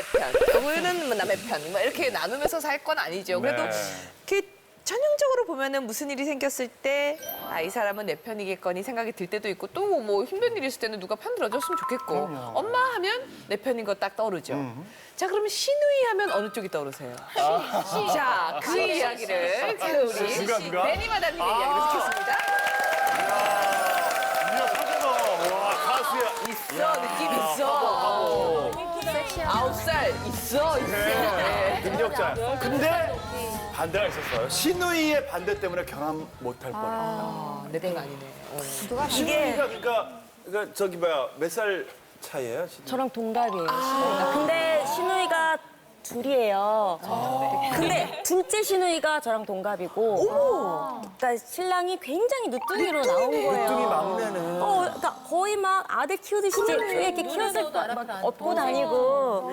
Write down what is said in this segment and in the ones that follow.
아내 편, 요거는 뭐 남의 편, 뭐 이렇게 나누면서 살 건 아니죠. 그래도 네. 그 전형적으로 보면은 무슨 일이 생겼을 때, 아, 이 사람은 내 편이겠거니 생각이 들 때도 있고, 또 뭐 힘든 일이 있을 때는 누가 편 들어줬으면 좋겠고, 엄마 하면 내 편인 거 딱 떠오르죠. 자, 그러면 시누이 하면 어느 쪽이 떠오르세요? 자, 그 이야기를 그 우리 누가, 누가? 매니 마담님의 이야기로 듣겠습니다. 이야, 사자가. 와, 가수야. 있어, 느낌 있어. 아홉 살 있어, 있어. 네. 능력자. 근데 반대가 있었어요. 신우이의 반대 때문에 결혼 못할 뻔했다. 아, 내편 아니네. 어. 신우이가 그러니까, 그러니까 저기 뭐야 몇 살 차이예요? 신우이? 저랑 동갑이에요, 신우이가. 근데 신우이가 둘이에요. 근데 둘째 신우이가 저랑 동갑이고, 그러니까 신랑이 굉장히 늦둥이로 나온 거예요. 그러니까 거의 막 아들 키우듯이 이제 이렇게 키웠을 거막 업고 다니고.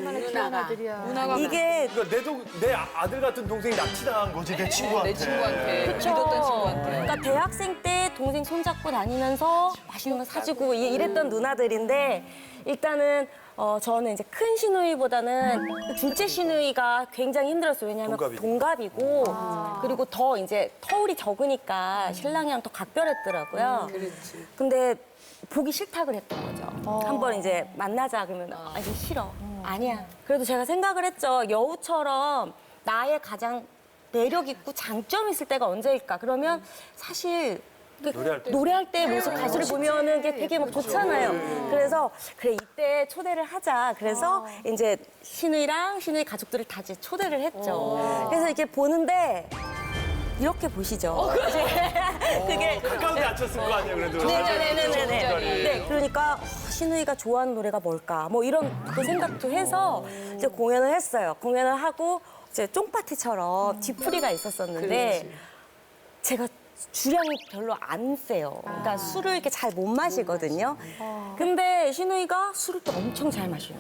이게 그러니까 내, 동, 내 아들 같은 동생이 납치당한 거지 내 친구한테. 내 친구한테, 그쵸. 믿었던 친구한테. 그러니까 대학생 때 동생 손잡고 다니면서 맛있는 거 사주고 이- 이랬던 누나들인데 일단은 어 저는 이제 큰 시누이보다는 둘째 시누이가 굉장히 힘들었어요. 왜냐하면 동갑이고. 동갑이고 그리고 더 이제 터울이 적으니까 신랑이랑 더 각별했더라고요. 근데 보기 싫다 그랬던 거죠. 한번 이제 만나자 그러면 아 이제 싫어. 아니야. 그래도 제가 생각을 했죠. 여우처럼 나의 가장 매력 있고 장점 있을 때가 언제일까? 그러면 사실 그 노래할 때. 노래할 때 모습 가수를 보면은 그게 되게 막 좋잖아요. 그래서 그래 이때 초대를 하자. 그래서 이제 신우이랑 신우이 가족들을 다 이제 초대를 했죠. 그래서 이렇게 보는데 이렇게 보시죠. 그게 가까운 데 앉혔을 거 아니에요 그래도. 네네네네네. 네, 그러니까 어, 신우이가 좋아하는 노래가 뭘까? 뭐 이런 또 생각도 해서 이제 공연을 했어요. 공연을 하고 이제 쫑파티처럼 뒤풀이가 있었었는데 제가 주량이 별로 안 세요. 그러니까 술을 이렇게 잘 못 마시거든요. 근데 신우이가 술을 또 엄청 잘 마셔요.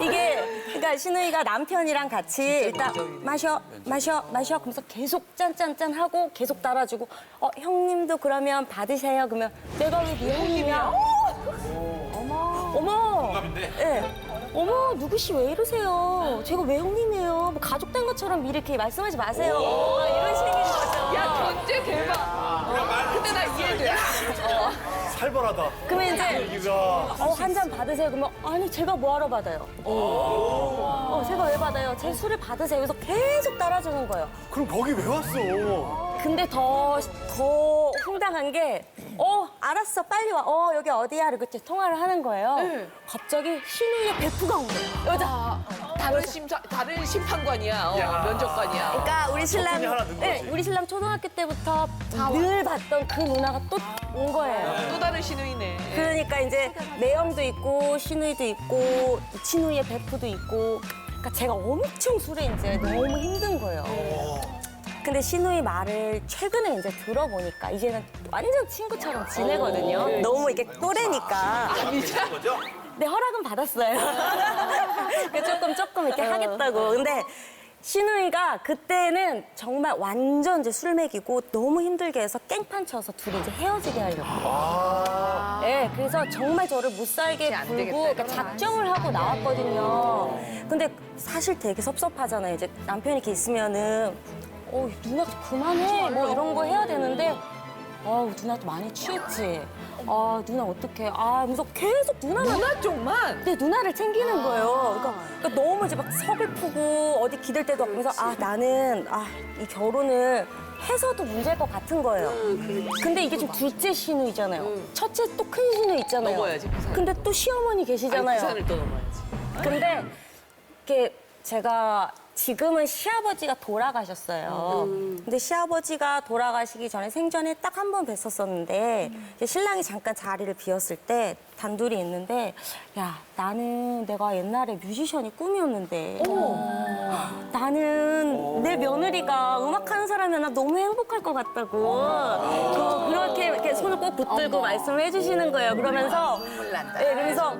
이게 그러니까 신우이가 남편이랑 같이 일단 마셔 마셔 마셔. 그러면서 계속 짠짠짠 하고 계속 따라주고 어 형님도 그러면 받으세요. 그러면 내가 왜 네 형님이야? 어머. 어머 예 어머 누구씨 왜 이러세요 제가 왜 형님이에요 뭐 가족 된 것처럼 미리 이렇게 말씀하지 마세요 막 이런 식인 거죠 야, 견제 대박. 근데 나 이해돼. 살벌하다. 그러면 이제 어, 한 잔 받으세요. 그러면 아니 제가 뭐하러 받아요? 어, 제가 왜 받아요? 제 술을 받으세요. 그래서 계속 따라주는 거예요. 그럼 거기 왜 왔어? 근데 더, 더 황당한 게, 어, 알았어, 빨리 와. 어, 여기 어디야? 이렇게 이제 통화를 하는 거예요. 갑자기 신우이의 베프가 온 거예요. 여자. 다른 심사, 다른 심판관이야. 어, 야. 면접관이야. 그러니까 우리 신랑, 하나 는 네, 거지. 우리 신랑 초등학교 때부터 늘 봤던 그 누나가 또 온 거예요. 또 다른 신우이네. 그러니까 이제 매형도 있고 신우이도 있고 친우이의 베프도 있고 그러니까 제가 엄청 술에 이제 너무 힘든 거예요. 근데 신우이 말을 최근에 이제 들어보니까 이제는 완전 친구처럼 지내거든요. 너무 이게 또래니까. 거죠? 네, 허락은 받았어요. 그 조금 조금 이렇게 하겠다고. 근데 신우이가 그때는 정말 완전 이제 술 먹이고 너무 힘들게 해서 깽판 쳐서 둘이 이제 헤어지게 하려고. 네, 그래서 정말 저를 못 살게 안 굴고 되겠다, 그러니까 작정을 하고 나왔거든요. 근데 사실 되게 섭섭하잖아요. 이제 남편이 이렇게 있으면은 어, 누나 좀 그만해. 뭐 이런 거 해야 되는데 어, 누나도 많이 취했지. 아, 누나 어떡해. 아, 하면서 계속 누나만 누나 쪽만. 내 누나를 챙기는 거예요. 그러니까, 그러니까 너무 이제 막 서글프고 어디 기댈 때도 그래서 아 나는 아 이 결혼을 해서도 문제일 것 같은 거예요. 근데 이게 지금 둘째 신우이잖아요. 첫째 또 큰 신우 있잖아요. 넘어야지, 그 산. 근데 또 시어머니 계시잖아요. 그 산을 또 넘어야지. 근데 이게 제가 지금은 시아버지가 돌아가셨어요. 근데 시아버지가 돌아가시기 전에 생전에 딱 한 번 뵀었었는데 이제 신랑이 잠깐 자리를 비웠을 때 단둘이 있는데 야 나는 내가 옛날에 뮤지션이 꿈이었는데 나는 내 며느리가 음악하는 사람이면 나 너무 행복할 것 같다고 그, 그렇게 이렇게 손을 꼭 붙들고 말씀을 해주시는 거예요. 그러면서 네, 그러면서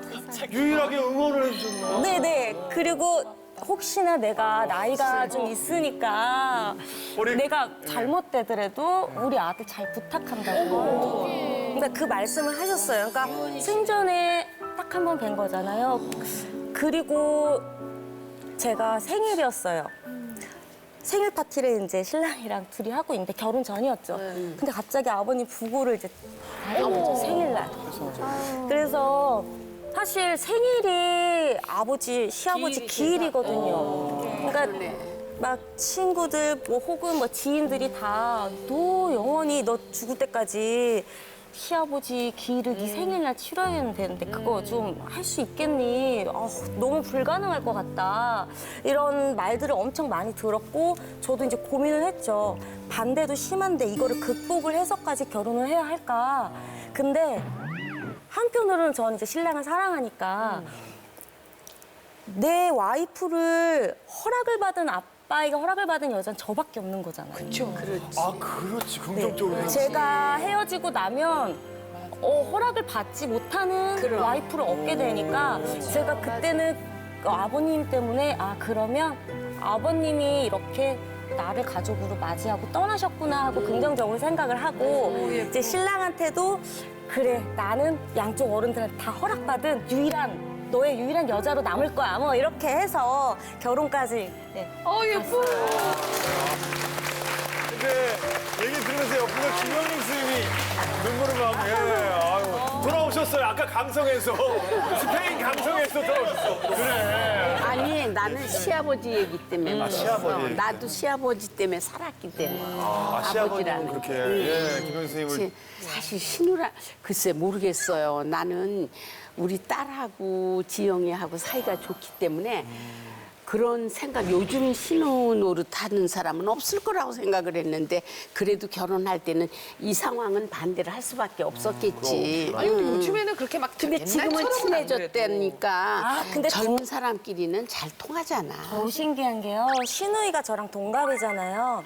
유일하게 응원을 해줬나? 네네. 그리고 혹시나 내가 나이가 좀 있으니까 우리- 내가 잘못되더라도 우리 아들 잘 부탁한다고. 그러니까 그 말씀을 하셨어요. 그러니까 생전에 딱딱한 번 뵌 거잖아요. 그리고 제가 생일이었어요. 생일 파티를 이제 신랑이랑 둘이 하고 있는데 결혼 전이었죠. 근데 갑자기 아버님 부고를 이제 다른 거죠 생일날. 그래서 사실 생일이 아버지 시아버지 기일이거든요. 그러니까 막 친구들 뭐 혹은 뭐 지인들이 다 너 영원히 너 죽을 때까지 시아버지 기일을 네 생일날 치러야 되는데 그거 좀 할 수 있겠니? 어, 너무 불가능할 것 같다. 이런 말들을 엄청 많이 들었고 저도 이제 고민을 했죠. 반대도 심한데 이거를 극복을 해서까지 결혼을 해야 할까? 근데 한편으로는 저는 이제 신랑을 사랑하니까 내 와이프를 허락을 받은 아빠에게 허락을 받은 여자는 저밖에 없는 거잖아요. 그렇죠. 아 그렇지 긍정적으로. 생각- 제가 헤어지고 나면 어, 허락을 받지 못하는 와이프를 얻게 되니까 제가 그때는 그 아버님 때문에 아 그러면 아버님이 이렇게 나를 가족으로 맞이하고 떠나셨구나 하고 긍정적으로 생각을 하고 이제 신랑한테도 그래 나는 양쪽 어른들한테 다 허락받은 유일한 너의 유일한 여자로 남을 거야 뭐 이렇게 해서 결혼까지 네. 어 예뻐. 돌아오셨어요. 아까 감성에서. 스페인 감성에서 돌아오셨어. 그래. 아니 나는 시아버지 얘기 때문에 아, 시아버지 어, 얘기 나도 시아버지 때문에 살았기 때문에 아, 시아버님은 아버지라는 그렇게, 게. 예, 김영림 선생님을. 시- 사실 신우라 글쎄 모르겠어요. 나는 우리 딸하고 지영이하고 사이가 좋기 때문에 그런 생각 요즘 신우 노릇 하는 사람은 없을 거라고 생각을 했는데 그래도 결혼할 때는 이 상황은 반대를 할 수밖에 없었겠지. 아니 근데 응. 요즘에는 그렇게 막 근데 지금은 옛날처럼은 안 그래도. 친해졌다니까 아, 근데 젊은 사람끼리는 잘 통하잖아. 더 신기한 게요. 신우이가 저랑 동갑이잖아요.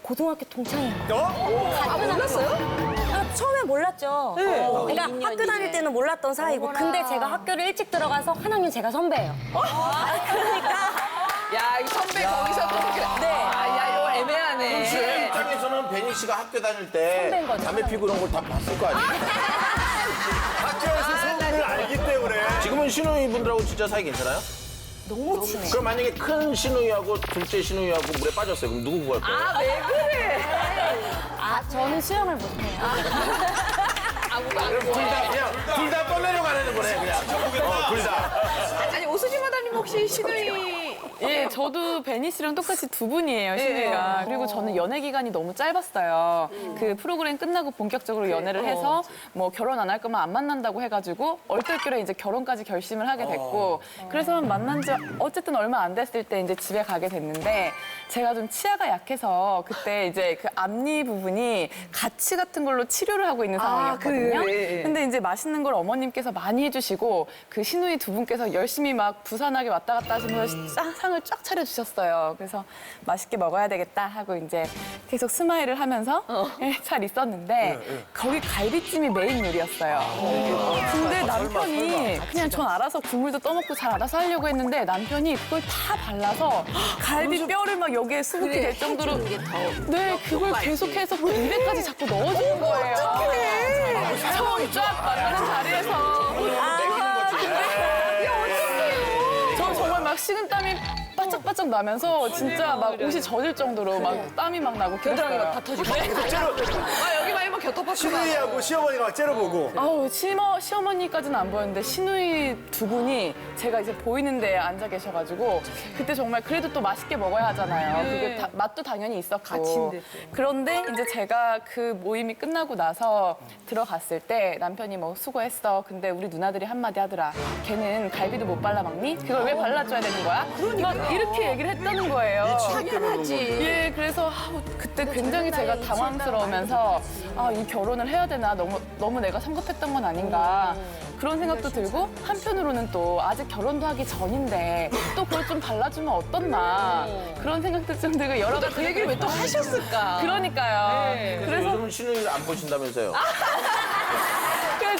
고등학교 동창인 거예요. 어? 아 몰랐어요? 아, 처음에 몰랐죠. 네. 어, 그러니까 인연이네. 학교 다닐 때는 몰랐던 사이고. 근데 제가 학교를 일찍 들어가서 한 학년 제가 선배예요. 그러니까 야, 이 선배 거기서 또 그렇게. 네. 아, 야, 이거 애매하네. 제 입장에서는 베니 씨가 학교 다닐 때 선배인 거죠. 담배 피고 그런 걸 다 봤을 거 아니에요? 학교에서 소문을 알기 때문에. 지금은 신우이 분들하고 진짜 사이 괜찮아요? 너무 친해. 그럼 만약에 큰 신우이하고 둘째 신우이하고 물에 빠졌어요. 그럼 누구 구할 거예요? 아, 왜 그래? 아, 저는 수영을 못해요. 아무도 안둘다 그냥 둘다 떠내려 가는 거네 그냥. 어, 둘 다. 아니, 오수지 마담님 혹시 신우이. 예, 저도 베니 씨랑 똑같이 두 분이에요, 신우이가. 그리고 저는 연애 기간이 너무 짧았어요. 그 프로그램 끝나고 본격적으로 연애를 해서 뭐 결혼 안 할 거면 안 만난다고 해가지고 얼떨결에 이제 결혼까지 결심을 하게 됐고 그래서 만난 지 어쨌든 얼마 안 됐을 때 이제 집에 가게 됐는데 제가 좀 치아가 약해서 그때 이제 그 앞니 부분이 가치 같은 걸로 치료를 하고 있는 상황이었거든요. 그래. 근데 이제 맛있는 걸 어머님께서 많이 해주시고 그 신우이 두 분께서 열심히 막 부산하게 왔다 갔다 하시면서 싹 상을 쫙 차려주셨어요. 그래서 맛있게 먹어야 되겠다 하고 이제 계속 스마일을 하면서 예, 잘 있었는데 거기 갈비찜이 메인 요리였어요. 근데 남편이 그냥 전 알아서 국물도 떠먹고 잘 알아서 하려고 했는데 남편이 그걸 다 발라서 갈비 뼈를 막 여기에 그래, 될 정도로 게 더- 네 그걸 계속해서 그 입에까지 자꾸 넣어주는 거예요. 처음 쫙 만나는 자리에서. 저 정말 막 식은땀이 바짝바짝 나면서 진짜 막 옷이 젖을 정도로 막 땀이 막 나고 겨드랑이 막다 터지고 아, 여기 많이 막 겨터파크가. 신우이하고 시어머니가 막 째려보고. 아우 시머, 시어머니까지는 안 보였는데 시누이 두 분이 제가 이제 보이는 데에 앉아 계셔가지고 그때 정말 그래도 또 맛있게 먹어야 하잖아요. 그게 다- 맛도 당연히 있었고 그런데 이제 제가 그 모임이 끝나고 나서 들어갔을 때 남편이 뭐 수고했어. 근데 우리 누나들이 한마디 하더라. 걔는 갈비도 못 발라 먹니? 그걸 왜 발라줘야 되는 거야? 막이 렇게 얘기를 했다는 거예요. 당연하지. 예, 그래서 아, 뭐 그때 굉장히 제가 당황스러우면서 아, 이 결혼을 해야 되나 너무 너무 내가 성급했던 건 아닌가 그런 생각도 들고 한편으로는 또 아직 결혼도 하기 전인데 또 그걸 좀 발라주면 어떻나 그런 생각도 좀 들고 여러 가지 그 얘기를 왜 또 하셨을까? 그러니까요. 그래서 그래서 요즘은 신우이를 안 보신다면서요?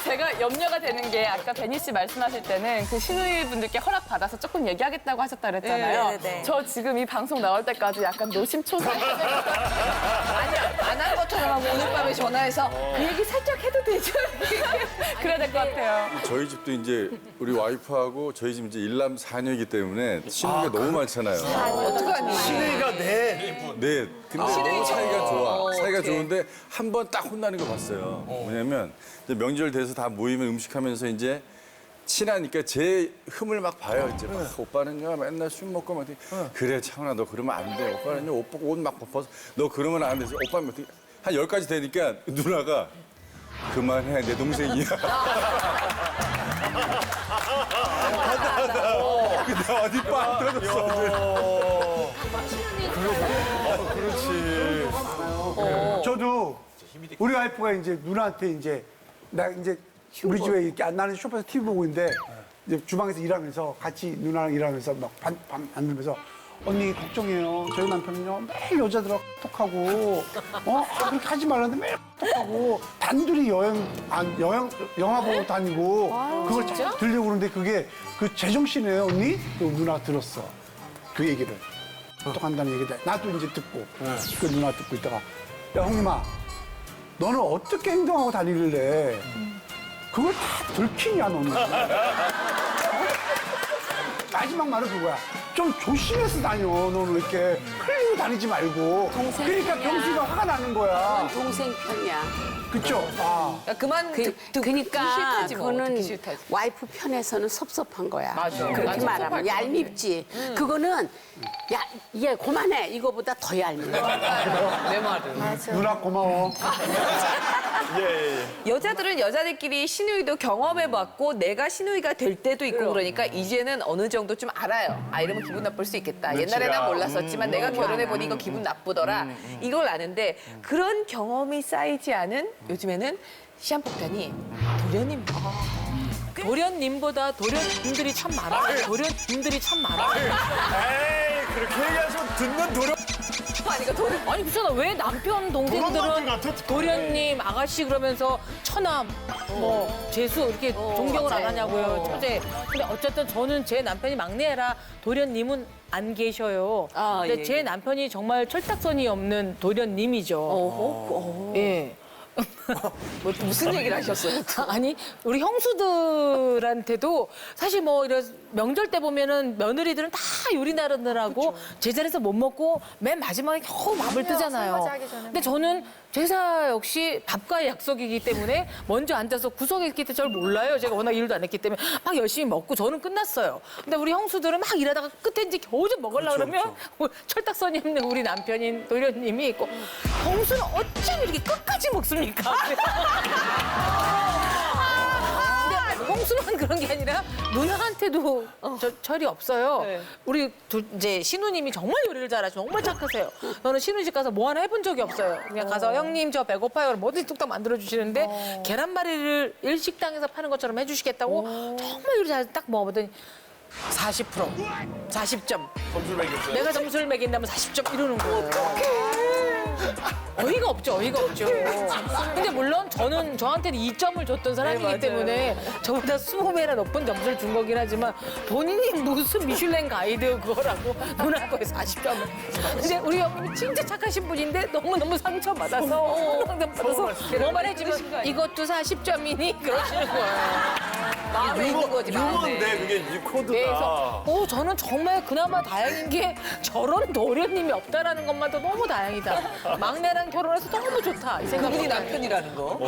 제가 염려가 되는 게 아까 베니 씨 말씀하실 때는 그 신우이 분들께 허락 받아서 조금 얘기하겠다고 하셨다 그랬잖아요. 네, 네, 네. 저 지금 이 방송 나올 때까지 약간 노심초사. 아니야. 안한 것처럼 하고 오늘 밤에 전화해서 그 얘기 살짝 해도 되죠? 그래야 될 것 같아요. 저희 집도 이제 우리 와이프하고 저희 집 이제 일남 사녀이기 때문에 신우가 너무 많잖아요. 어떡하니? 신우이가 내 네. 근데 너무 사이가 좋아. 사이가 좋은데 한 번 딱 혼나는 거 봤어요. 뭐냐면 이제 명절 돼서 다 모이면 음식하면서 이제 친하니까 제 흠을 막 봐요. 이제 막 오빠는요 맨날 술 먹고 막 이렇게 그래 창훈아 너 그러면 안 돼. 오빠는요 오빠 옷막 벗어서 너 그러면 안 돼. 오빠는 어떻게 한 열가지 되니까 누나가 그만해 내 동생이야. 근데 어디 빵 터졌어. 저도 우리 와이프가 이제 누나한테 이제 나 이제 우리 집에 이렇게 안 나는 쇼파에서 TV 보고 있는데 이제 주방에서 일하면서 같이 누나랑 일하면서 막밤밤 앉으면서 언니 걱정해요. 저희 남편은요 매일 여자들하고 톡하고 어 아, 그렇게 하지 말라는데 매일 톡하고 단둘이 여행 안 여행 영화 보고 다니고 그걸 자꾸 들려고 그러는데 그게 그 제정신이에요 언니? 그 누나 들었어 그 얘기를. 또 간다는 얘기다. 나도 이제 듣고 그 누나 듣고 있다가 야 형님아 너는 어떻게 행동하고 다니길래 그걸 다 들키냐 너는 마지막 말은 그거야 좀 조심해서 다녀 너는 이렇게. 흘리고 다니지 말고 그러니까 경수가 화가 나는 거야 동생 편이야. 그쵸? 아 야, 그만 그, 듣, 듣, 그러니까 싫다지 뭐. 그거는 듣기 싫다지. 와이프 편에서는 섭섭한 거야. 맞아. 그렇게 맞아. 말하면 섭섭할 것 얄밉지. 그거는 야, 얘 그만해. 이거보다 더 얄미워. 내 말은. 누나 고마워 여자들은 여자들끼리 신우이도 경험해봤고 내가 신우이가 될 때도 있고 그러니까 이제는 어느 정도 좀 알아요. 아 이러면 기분 나쁠 수 있겠다. 옛날에 난 몰랐었지만 내가 결혼해 보니 이거 기분 나쁘더라. 이걸 아는데 그런 경험이 쌓이지 않은 요즘에는 시한폭탄이 도련님. 도련님보다 도련님들이 참 많아요. 도련님들이 참 많아요. 에이 그렇게 얘기하시면 듣는 도 령 아니가 도련. 아니 그렇잖아. 왜 남편 동생들은 도련님, 아가씨 그러면서 처남, 뭐 재수 이렇게 존경을 안 하냐고요. 처제. 근데 어쨌든 저는 제 남편이 막내라 도련님은 안 계셔요. 아, 근데 예, 제 예. 남편이 정말 철딱선이 없는 도련님이죠. 어허. 예. 뭐, 무슨 얘기를 하셨어요? 아니 우리 형수들한테도 사실 뭐 이런 명절 때 보면은 며느리들은 다 요리 나르느라고 제자리에서 못 먹고 맨 마지막에 겨우 밥을 뜨잖아요. 근데 저는 제사 역시 밥과의 약속이기 때문에 먼저 앉아서 구석에 있기 때문에 잘 몰라요. 제가 워낙 일도 안 했기 때문에 막 열심히 먹고 저는 끝났어요. 근데 우리 형수들은 막 일하다가 끝에 이제 겨우 좀 먹으려고 그러면 철딱선이 없는 우리 남편인 도련님이 있고 형수는 어쩜 이렇게 끝까지 먹습니까? 홍수만 그런 게 아니라 누나한테도 저, 철이 없어요. 네. 우리 두, 이제 신우님이 정말 요리를 잘하시고 정말 착하세요. 저는 신우 집 가서 뭐 하나 해본 적이 없어요. 그냥 가서 형님 저 배고파요. 뭐든지 뚝딱 만들어 주시는데 계란말이를 일식당에서 파는 것처럼 해주시겠다고 정말 요리 잘 딱 먹어보더니 40% 40점. 점수를 매겼어요. 내가 점수를 매긴다면 40점 이러는 거예요. 어이가 없죠, 어이가 없죠. 근데 물론 저는 저한테는 2점을 줬던 사람이기 때문에 저보다 20배나 높은 점수를 준 거긴 하지만 본인이 무슨 미슐랭 가이드 그거라고 누나 거에 40점을. 근데 우리 형님이 진짜 착하신 분인데 너무너무 상처받아서 상처받아서 뭐만 해주면 이것도 40점이니 그러시는 거예요. 마음에 있는 거지, 마음에. 유머인데 그게 이제 코드가. 네, 그래서 어, 저는 정말 그나마 다행인 게 저런 도련님이 없다라는 것만도 너무 다행이다. 막내랑 결혼해서 너무 좋다. 이 생각이 그분이. 남편이라는 거.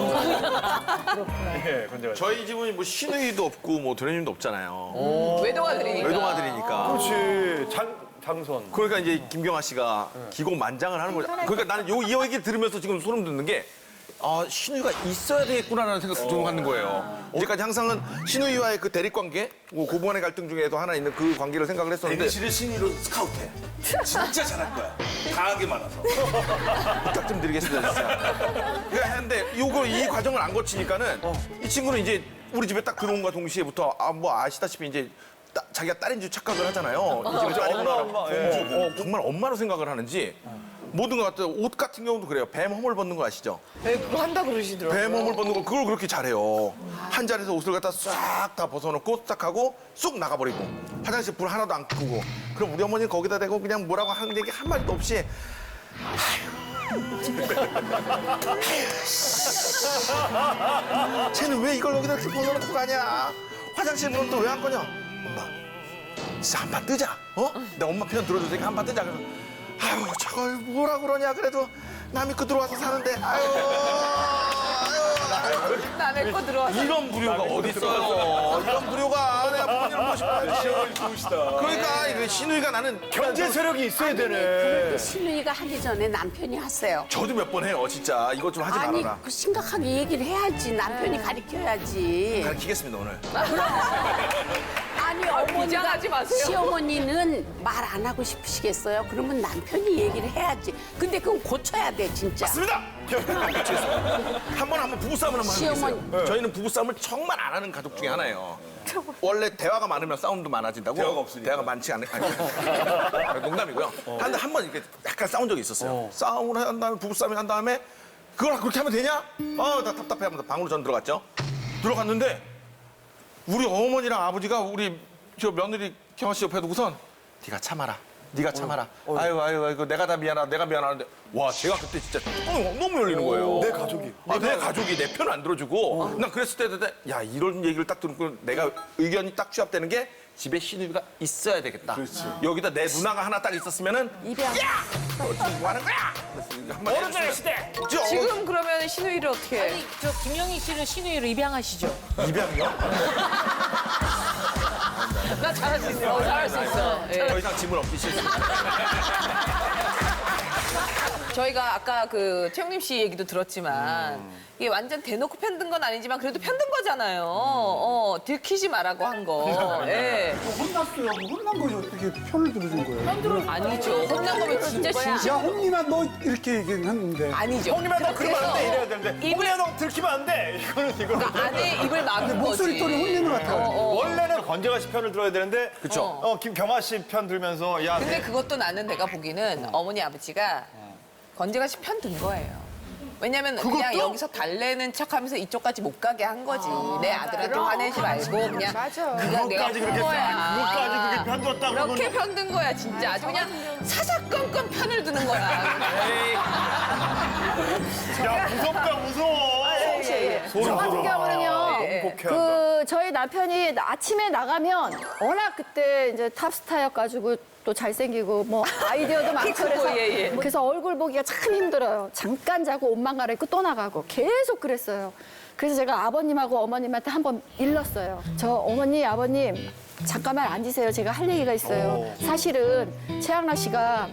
예, 건재가. 저희 집은 뭐 신우이도 없고 뭐 도련님도 없잖아요. 외동아들이니까. 외동아들이니까. 그렇지. 장, 장선. 그러니까 이제 김경아 씨가 기고만장을 하는 거죠. 그러니까 나는 요, 이 얘기 들으면서 지금 소름 돋는 게 아, 신우이가 있어야 되겠구나라는 생각이 좀 하는 거예요. 이제까지 항상은 신우이와의 그 대립 관계, 뭐 고부간의 갈등 중에도 하나 있는 그 관계를 생각을 했었는데 대기실을 신의로 스카우트해. 진짜 잘할 거야. 강한 게 많아서. 부탁 좀 드리겠습니다, 진짜. 그러니까 했는데 요거 이 과정을 안 거치니까는 이 친구는 이제 우리 집에 딱 들어온과 동시에부터 아, 뭐 아시다시피 이제 따- 자기가 딸인 줄 착각을 하잖아요. 이 집에 딸이구나. 어, 어, 정말 엄마로 생각을 하는지 모든 것 같아요. 옷 같은 경우도 그래요. 뱀 허물 벗는 거 아시죠? 네, 그거 한다 그러시더라고요. 뱀 허물 벗는 거 그걸 그렇게 잘해요. 한 자리에서 옷을 갖다 싹 다 벗어놓고 딱 하고 쑥 나가버리고 화장실 불 하나도 안 끄고 그럼 우리 어머니는 거기다 대고 그냥 뭐라고 하는 얘기 한 마디도 없이 아휴 쟤는 왜 이걸 여기다 이렇게 벗어놓고 가냐? 화장실 문은 또왜안 거냐? 엄마, 진짜 한판 뜨자. 어? 내 엄마 편 들어줄 테니까 한판 뜨자. 그래서 아유 저걸 뭐라 그러냐? 그래도 남이 그 들어와서 사는데 아유. 아유. 남의 거 들어와서. 이런 무료가 어디 있어요? 이런 무료가 내가 부모님을 보고 싶어요. 시어머니 좋으시다. 그러니까 이게 신우이가 나는 경제 세력이 있어야 되네. 때 신우이가 하기 전에 남편이 하세요. 저도 몇 번 해요, 진짜. 이거 좀 하지 아니 말아라. 그 심각하게 얘기를 해야지 남편이 가르쳐야지. 가르치겠습니다 오늘. 아니 어머니가 비장하지 마세요. 시어머니는 말 안 하고 싶으시겠어요? 그러면 남편이 얘기를 해야지. 근데 그건 고쳐야 돼 진짜. 맞습니다. 한번 한번 부부싸움을 한번 시어머니. 해보겠어요. 저희는 부부싸움을 정말 안 하는 가족 중에 하나예요. 원래 대화가 많으면 싸움도 많아진다고. 대화가 없으니까. 대화가 많지 않으 아니, 농담이고요. 한데 한 번 이렇게 약간 싸운 적이 있었어요. 싸움을 한 다음에 부부싸움을 한 다음에 그걸 그렇게 하면 되냐? 아, 나 답답해 하면서 방으로 전 들어갔죠. 들어갔는데 우리 어머니랑 아버지가 우리 저 며느리 경아 씨 옆에도 우선 네가 참아라. 네가 참아라. 아유 아유 아유 내가 다 미안하다. 내가 미안하는데 와 제가 그때 진짜 뻥 너무 열리는 거예요. 내 가족이. 아, 내 가족이 내 편 안 들어주고 난 그랬을 때야 이런 얘기를 딱 듣고 내가 의견이 딱 취합되는 게 집에 신우이가 있어야 되겠다. 여기다 내 누나가 하나 딱 있었으면은 입양. 야! 너 지금 뭐 하는 거야? 어른 전의 시대. 지금 그러면 신우이를 어떻게 해? 아니 저 김영희 씨는 신우이로 입양하시죠. 입양이요? 나 잘할 수 있어. 어, 잘할 수 있어. 예. 더 이상 짐을 없기 싫습니다. 저희가 아까 그 최영림 씨 얘기도 들었지만 이게 완전 대놓고 편든 건 아니지만 그래도 편든 거잖아요. 어, 들키지 말라고 한 거. 예. 혼났어요. 혼난 거지 어떻게 편을 들어준 거예요? 아니죠. 혼난 거면 진짜 진심. 야 홍님아 너 이렇게 얘기했는데 아니죠. 형님아 너 그러면 안 돼. 이래야 되는데. 입을- 홍리야 너 들키면 안 돼. 이거는 이거. 그러니까 안에 입을 막은 거지. 목소리 톤이 혼내는 것 같아요. 어, 어. 원래는 권재가 씨 편을 들어야 되는데 그쵸. 어, 김경아 씨 편 들면서 야 근데 내- 그것도 나는 내가 보기는 어머니 아버지가 건재가 씨편든 거예요. 왜냐면 그냥 여기서 달래는 척하면서 이쪽까지 못 가게 한 거지. 내 아들한테 화내지 말고 그냥 네가 내가 그것까지 그렇게 푼 거야. 그것까지 그렇게 편들었다 그러면 그렇게 편 든 거야 진짜 아주 그냥 사사건건 편을 드는 거야. 야 무섭다 무서워. 소름 저 같은 돋아. 경우는요. 예. 공포케 한다. 그 저희 남편이 아침에 나가면 워낙 그때 이제 탑스타여가지고 또 잘생기고 뭐 아이디어도 많고 그래서 예, 예. 그래서 얼굴 보기가 참 힘들어요. 잠깐 자고 옷만 갈아입고 또 나가고 계속 그랬어요. 그래서 제가 아버님하고 어머님한테 한번 일렀어요. 저 어머니 아버님 잠깐만 앉으세요. 제가 할 얘기가 있어요. 사실은 최양락 씨가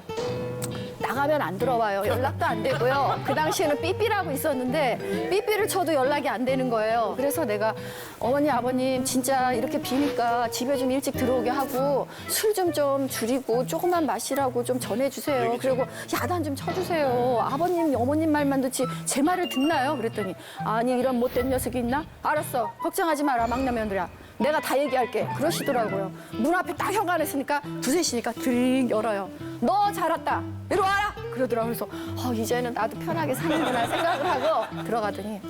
나가면 안 들어와요. 연락도 안 되고요. 그 당시에는 삐삐라고 있었는데 삐삐를 쳐도 연락이 안 되는 거예요. 그래서 내가 어머니 아버님 진짜 이렇게 비니까 집에 좀 일찍 들어오게 하고 술 좀 좀 줄이고 조금만 마시라고 좀 전해주세요. 그리고 야단 좀 쳐주세요. 아버님 어머님 말만 듣지 제 말을 듣나요? 그랬더니 아니 이런 못된 녀석이 있나? 알았어. 걱정하지 마라 막내 며느리야. 내가 다 얘기할게. 그러시더라고요. 문 앞에 딱 현관했으니까 두세 시니까 드링 열어요. 너 잘 왔다. 이리 와라. 그러더라고요. 그래서 어, 이제는 나도 편하게 사는구나 생각을 하고 들어가더니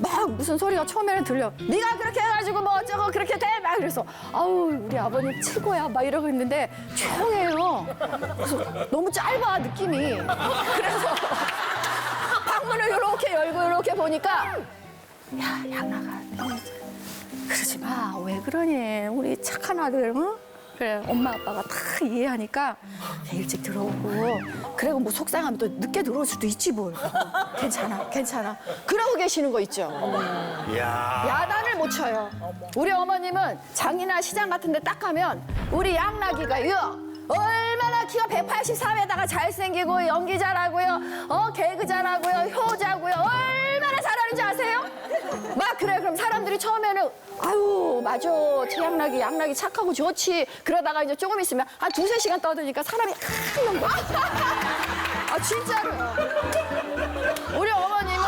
막 무슨 소리가 처음에는 들려. 네가 그렇게 해가지고 뭐 어쩌고 그렇게 돼. 막 그래서 아우 우리 아버님 최고야. 막 이러고 있는데 조용해요. 그래서 너무 짧아 느낌이. 그래서 방문을 이렇게 열고 이렇게 보니까 야 양나가 그러지 마. 왜 그러니? 우리 착한 아들, 응? 그래, 엄마 아빠가 다 이해하니까 일찍 들어오고. 그리고 뭐 속상하면 또 늦게 들어올 수도 있지 뭘. 괜찮아, 괜찮아. 그러고 계시는 거 있죠. 야. 야단을 못 쳐요. 우리 어머님은 장이나 시장 같은 데 딱 가면 우리 양나기가요. 얼마나 키가 183에다가 잘생기고 연기 잘하고요. 어, 개그 잘하고요. 효자고요. 얼마나 잘하는지 아세요? 막 그래. 그럼 사람들이 처음에는 아유, 맞아. 최양락이 양락이 착하고 좋지. 그러다가 이제 조금 있으면 한 두세 시간 떠드니까 사람이 한명 봐. 아, 진짜로요. 우리 어머님은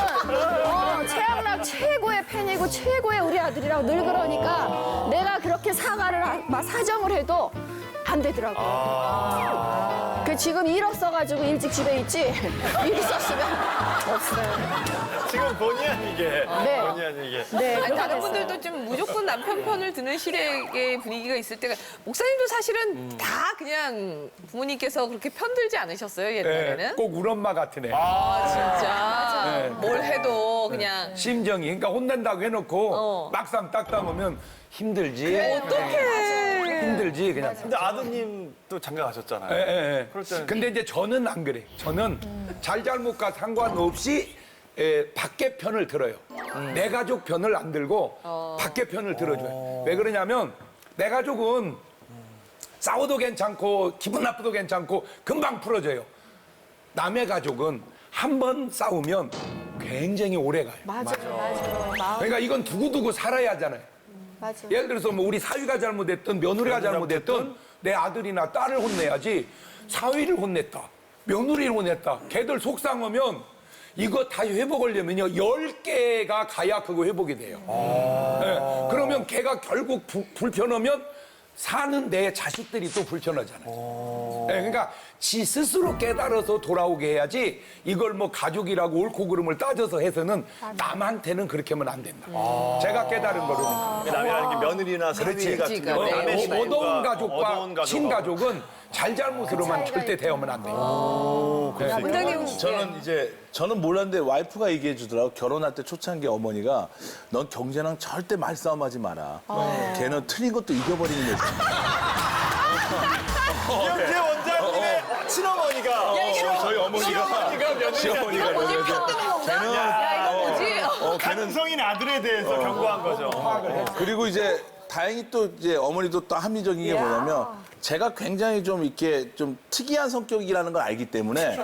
어, 최양락 최고의 팬이고 최고의 우리 아들이라고 늘 그러니까 내가 그렇게 사과를 하- 막 사정을 해도 안 되더라고요. 그 지금 일 없어가지고 일찍 집에 있지 일 있었으면 없어요. 지금 본의 아니게. 네. 본의 아니게. 네, 아니, 다른. 분들도 좀 무조건 남편 편을 드는 시댁의 분위기가 있을 때가 목사님도 사실은 다 그냥 부모님께서 그렇게 편들지 않으셨어요 옛날에는? 네, 꼭 우리 엄마 같은 애. 아 진짜 뭘 해도 그냥 심정이. 그러니까 혼낸다고 해놓고 어. 막상 딱 담으면 힘들지. 어떡해 힘들지 그냥. 근데 아드님도 장가 가셨잖아요. 예, 예, 예. 그럴 때는- 근데 이제 저는 안 그래. 저는 잘잘못과 상관없이 에, 밖에 편을 들어요. 내 가족 편을 안 들고 밖에 편을 들어줘요. 왜 그러냐면 내 가족은 싸워도 괜찮고 기분 나쁘도 괜찮고 금방 풀어져요. 남의 가족은 한 번 싸우면 굉장히 오래 가요. 맞아, 맞아. 그러니까 이건 두고두고 살아야 하잖아요. 맞아. 예를 들어서 뭐 우리 사위가 잘못했든 며느리가 잘못했든 내 아들이나 딸을 혼내야지 사위를 혼냈다 며느리를 혼냈다. 걔들 속상하면 이거 다 회복하려면요 열개가 가야 그거 회복이 돼요. 예, 그러면 걔가 결국 부- 불편하면 사는 내 자식들이 또 불편하잖아요 예, 그러니까 지 스스로 깨달아서 돌아오게 해야지 이걸 뭐 가족이라고 옳고 그름을 따져서 해서는 남한테는 그렇게 하면 안 된다 제가 깨달은 거로는 남이라는 게 며느리나 사위 그렇지. 같은 그러니까 거. 네. 남의 어, 시부가 어두운 가족과 어두운 가족하고. 친가족은 잘잘못으로만 절대 대하면 안 돼요. 네. 원장님 저는 이제 저는 몰랐는데 와이프가 얘기해 주더라고 결혼할 때 초창기 어머니가 넌 경제랑 절대 말싸움하지 마라. 걔는 틀린 것도 이겨버리는 애지. 원장님의 친어머니가. 저희 어머니가. 며느리가 시어머니가 그러면서 걔는 야 이거 뭐지? 어 걔는 가능성인 아들에 대해서 경고한 거죠. 그리고 이제 다행히 또 이제 어머니도 또 합리적인 게 뭐냐면 제가 굉장히 좀 이렇게 좀 특이한 성격이라는 걸 알기 때문에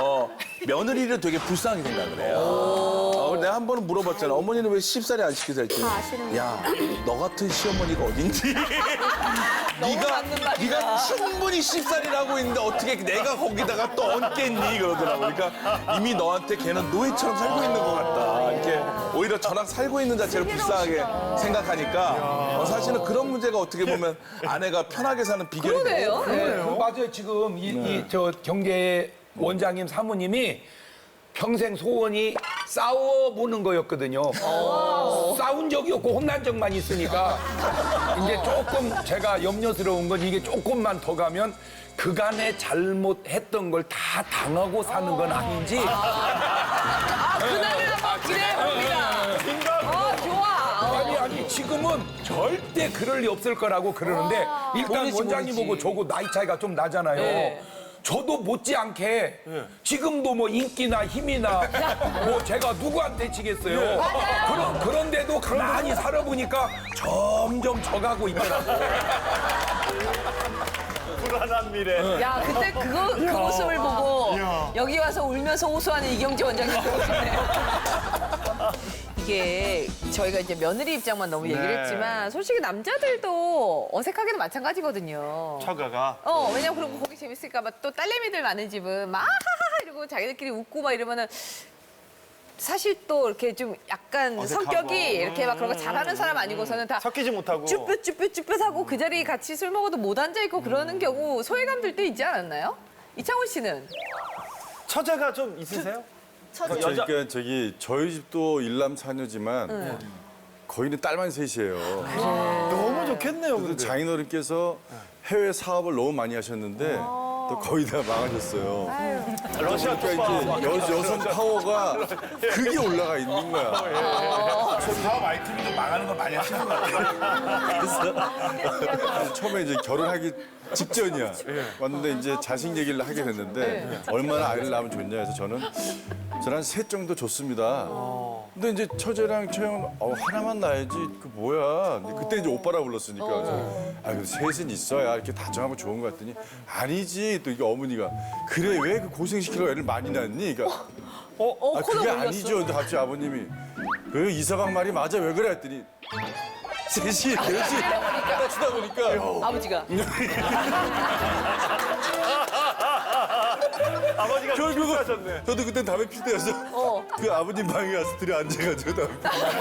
어, 며느리를 되게 불쌍하게 생각을 해요. 어, 내가 한 번은 물어봤잖아. 어머니는 왜 쉽사리 안 시키세요? 했더니 야, 너 같은 시어머니가 어딘지. 네가 맞는 말이다. 네가 충분히 쉽사리라고 있는데 어떻게 내가 거기다가 또 얹겠니 그러더라고. 그러니까 이미 너한테 걔는 노예처럼 살고 있는 것 같다. 이렇게 오히려 저랑 살고 있는 자체를 불쌍하게 생각하니까 어, 사실은 그런 문제가 어떻게 보면 아내가 편하게 사는 비결이 그러네요. 되거든요. 그 맞아요. 지금 이저 경제 원장님 사모님이 평생 소원이 싸워보는 거였거든요. 싸운 적이 없고 혼난 적만 있으니까 이제 조금 제가 염려스러운 건 이게 조금만 더 가면 그간에 잘못했던 걸 다 당하고 사는 건 아닌지 기대해 봅니다. 어 좋아. 아니 아니 지금은 절대 그럴 리 없을 거라고 그러는데 일단 원장님 보고 저고 나이 차이가 좀 나잖아요. 네. 저도 못지않게 지금도 뭐 인기나 힘이나 뭐 제가 누구한테 지겠어요. 그런 그런데도 가만히 살아보니까 점점 져가고 있더라고. 불안한 미래. 야 그때 그거 그 모습을 보고 여기 와서 울면서 호소하는 이경재 원장님 보고 싶네요. 이게 저희가 이제 며느리 입장만 너무 얘기를 네. 했지만 솔직히 남자들도 어색하게도 마찬가지거든요. 처가가. 어, 왜냐면 그럼 거기 재밌을까 봐 또 딸내미들 많은 집은 막 하하하 이러고 자기들끼리 웃고 막 이러면은 사실 또 이렇게 좀 약간 어색하고. 성격이 이렇게 막 그런 거 잘하는 사람 아니고서는 다 섞이지 못하고. 쭈뼛쭈뼛쭈뼛하고 그 자리에 같이 술 먹어도 못 앉아 있고 그러는 경우 소외감 들 때 있지 않았나요? 이창훈 씨는 처제가 좀 있으세요? 저희, 여자- 그러니까 저기 저희 집도 일남 사녀지만 거의는 딸만 셋이에요. 너무 좋겠네요. 근데. 장인어른께서 해외 사업을 너무 많이 하셨는데 또 거의 다 망하셨어요. 러시아 그러니까 이제 여, 여성 파워가 그게 올라가 있는 거야. 사업 아이템이 망하는 걸 많이 하시는 것 같아요. 그래서 처음에 이제 결혼하기 직전이야. 왔는데 이제 자식 얘기를 하게 됐는데 얼마나 아이를 낳으면 좋냐 해서 저는 저는 한 셋 정도 좋습니다. 근데 이제 처제랑 처형 어, 하나만 낳아야지. 그 뭐야. 근데 그때 이제 오빠라 불렀으니까. 그래서 아 그래도 셋은 있어야 이렇게 다정하고 좋은 것 같더니 아니지. 또 이게 어머니가 그래 왜 그 고생시키려고 애를 많이 낳니? 그러니까 어, 아, 코너 그게 올렸어. 아니죠. 근데 갑자기 아버님이. 그 이서방 말이 맞아. 왜 그래? 했더니 셋이 넷이 따치다 보니까. 아버지가 아버지가 결국은 하셨네. 저도 그땐 담배 필 때여서 그 아버님 방에 가서 들이 앉아가지고 담배 피고.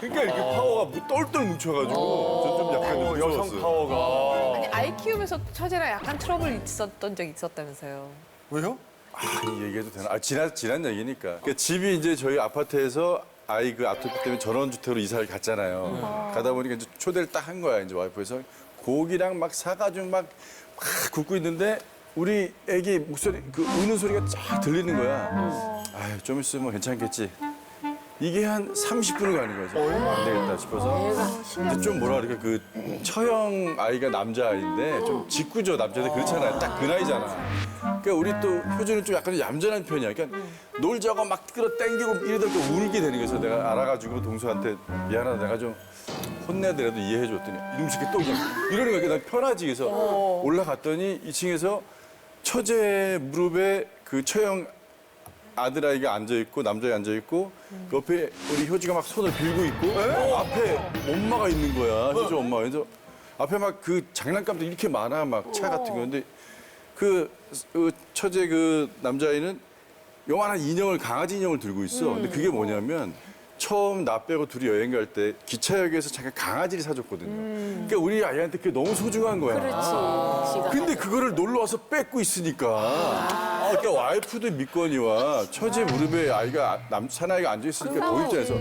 그러니까 이렇게 파워가 뭐 똘똘 뭉쳐가지고 전좀 약간 좀 어, 여성 무서웠어요. 파워가. 아이 키우면서 처제랑 약간 트러블 있었던 적이 있었다면서요. 왜요? 아, 이 얘기해도 되나? 아, 지난, 지난 얘기니까. 그러니까 집이 이제 저희 아파트에서 아이 그 아토피 때문에 전원주택으로 이사를 갔잖아요. 가다 보니까 이제 초대를 딱 한 거야, 이제 와이프에서. 고기랑 막 사가지고 막, 막 굽고 있는데 우리 애기 목소리, 그 우는 소리가 쫙 들리는 거야. 아유, 좀 있으면 괜찮겠지. 이게 한 30분을 가는 거죠. 안 되겠다 싶어서. 근데 좀 뭐라 그럴까, 그 처형 아이가 남자 아이인데 좀 짓궂어, 남자들 그렇잖아요. 딱 그 나이잖아. 그러니까 우리 또 효주는 좀 약간 얌전한 편이야. 그러니까 놀자고 막 끌어당기고 이러다 또 울게 되는 거에서 내가 알아가지고 동서한테 미안하다 내가 좀 혼내더라도 이해해줬더니 이놈 새끼 또 그냥 이러는 거야. 그러니까 난 편하지. 그래서 올라갔더니 2층에서 처제 무릎에 그 처형 아들아이가 앉아있고 남자가 앉아있고 옆에 우리 효주가 막 손을 빌고 있고 앞에 엄마가 있는 거야 효주 엄마. 그래서 앞에 막 그 장난감도 이렇게 많아 막 차 같은 거. 근데 그, 그 처제 그 남자아이는 요만한 인형을 강아지 인형을 들고 있어. 근데 그게 뭐냐면 처음 나 빼고 둘이 여행 갈 때 기차역에서 잠깐 강아지를 사줬거든요. 그러니까 우리 아이한테 그게 너무 소중한 거야. 근데 그거를 놀러 와서 뺏고 있으니까. 아, 그러니까 와이프도 믿거니와 처제 무릎에 아이가 남 사나이가 앉아 있으니까 더 입장에서.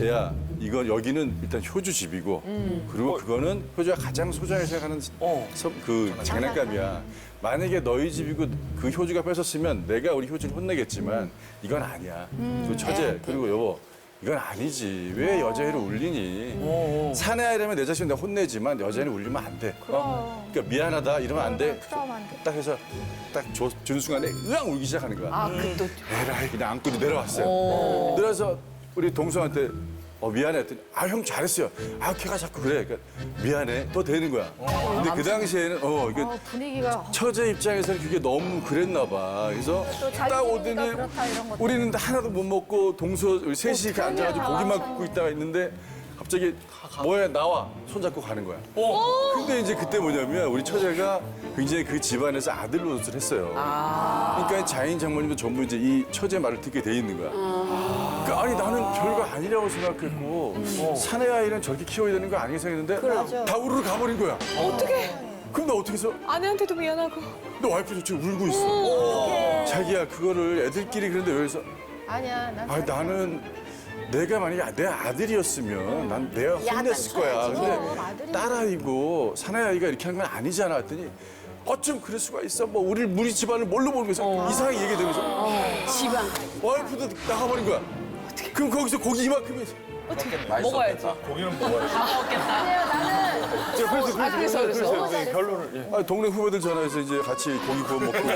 얘야 이거 여기는 일단 효주 집이고 그리고 그거는 효주가 가장 소중하게 생각하는 서- 그 장난감이야. 만약에 너희 집이고 그 효주가 뺏었으면 내가 우리 효주를 혼내겠지만 이건 아니야. 그 처제 그리고 여보 이건 아니지. 왜 여자애를 울리니? 사내 아이라면 내 자신 내가 혼내지만 여자애는 울리면 안 돼. 어? 그러니까 미안하다 이러면 안 돼. 딱 해서 딱 줘- 준 순간에 으앙 울기 시작하는 거야. 아, 그 또. 에라이 그냥 안고 내려왔어요. 내려와서 우리 동서한테 어 미안해 했더니 아 형 잘했어요. 아 걔가 자꾸 그래. 그러니까 미안해. 또 되는 거야. 근데 그 당시에는 어 이게 분위기가 처제 입장에서는 그게 너무 그랬나 봐. 그래서 딱 오더니 우리는 하나도 못 먹고 동서 우리 셋이 이렇게 앉아가지고 고기만 굽고 있다가 있는데 갑자기 뭐야 나와 손잡고 가는 거야. 근데 이제 그때 뭐냐면 우리 처제가 굉장히 그 집안에서 아들 노릇을 했어요. 그러니까 자인 장모님도 전부 이제 이 처제 말을 듣게 돼 있는 거야. 그러니까 아니 나는 별거 아니라고 생각했고 사내 아이는 저렇게 키워야 되는 거 아니겠 생각했는데 다 우르르 가버린 거야. 어떻게 근데 어떻게 해서? 아내한테도 미안하고. 너 와이프 저 지금 울고 있어. 자기야 그거를 애들끼리 그런데 여기서? 아니야 난 아 나는 내가 만약에 내 아들이었으면 난 내가 혼냈을 거야. 근데 딸아이고 사내아이가 이렇게 하는 건 아니잖아. 했더니 어쩜 그럴 수가 있어. 뭐 우리 우리 집안을 뭘로 보면서 이상하게 얘기되면서. 지방 와이프도 나가버린 거야. 그럼 거기서 고기 이만큼이 먹어야지. 고기는 먹어야지. 아, 그래서, 그래서. 네, 결론을. 예. 아, 동네 후배들 전화해서 이제 같이 고기 구워 먹고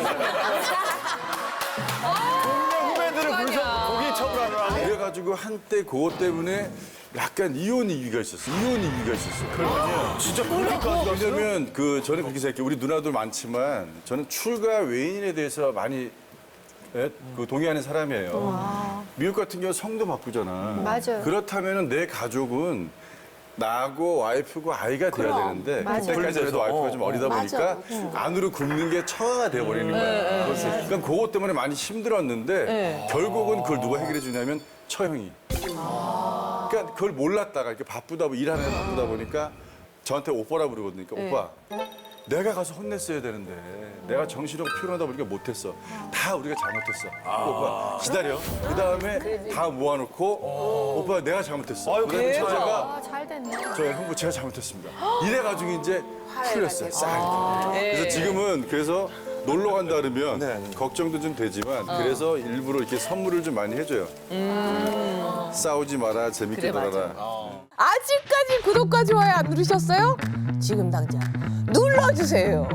후배들을 부르셔 고기 처분하느라고. 그래가지고 한때 그것 때문에 약간 이혼 이유가 있었어. 이혼 이유가 있었어. 진짜 그렇게까지? 왜냐면 그 저는 그렇게 생각해요. 우리 누나들 많지만 저는 출가 외인에 대해서 많이 예, 그 동의하는 사람이에요. 미국 같은 경우 성도 바꾸잖아. 맞아요. 그렇다면은 내 가족은 나하고 와이프고 아이가 돼야 되는데 그때까지 그래도 와이프가 좀 어리다 보니까 안으로 굽는 게 처가 돼버리는 거야. 그러니까 그것 때문에 많이 힘들었는데 결국은 그걸 누가 해결해 주냐면 처형이. 그러니까 그걸 몰랐다가 이렇게 바쁘다 보 일하느라 바쁘다 보니까 저한테 오빠라 부르거든요. 그러니까 오빠 내가 가서 혼냈어야 되는데 내가 정신없고 피곤하다 보니까 못했어. 다 우리가 잘못했어. 오빠 기다려. 그 다음에 다 모아놓고 오빠 내가 잘못했어. 아유, 그다음에 그래요? 처제가 아, 잘 됐네. 저 형부 제가 잘못했습니다. 이래가지고 이제 풀렸어요. 싹. 그래서 지금은 그래서 놀러 간다 그러면 걱정도 좀 되지만 그래서 일부러 이렇게 선물을 좀 많이 해줘요. 싸우지 마라 재밌게 놀아라. 아직까지 구독과 좋아요 안 누르셨어요? 지금 당장 눌러주세요.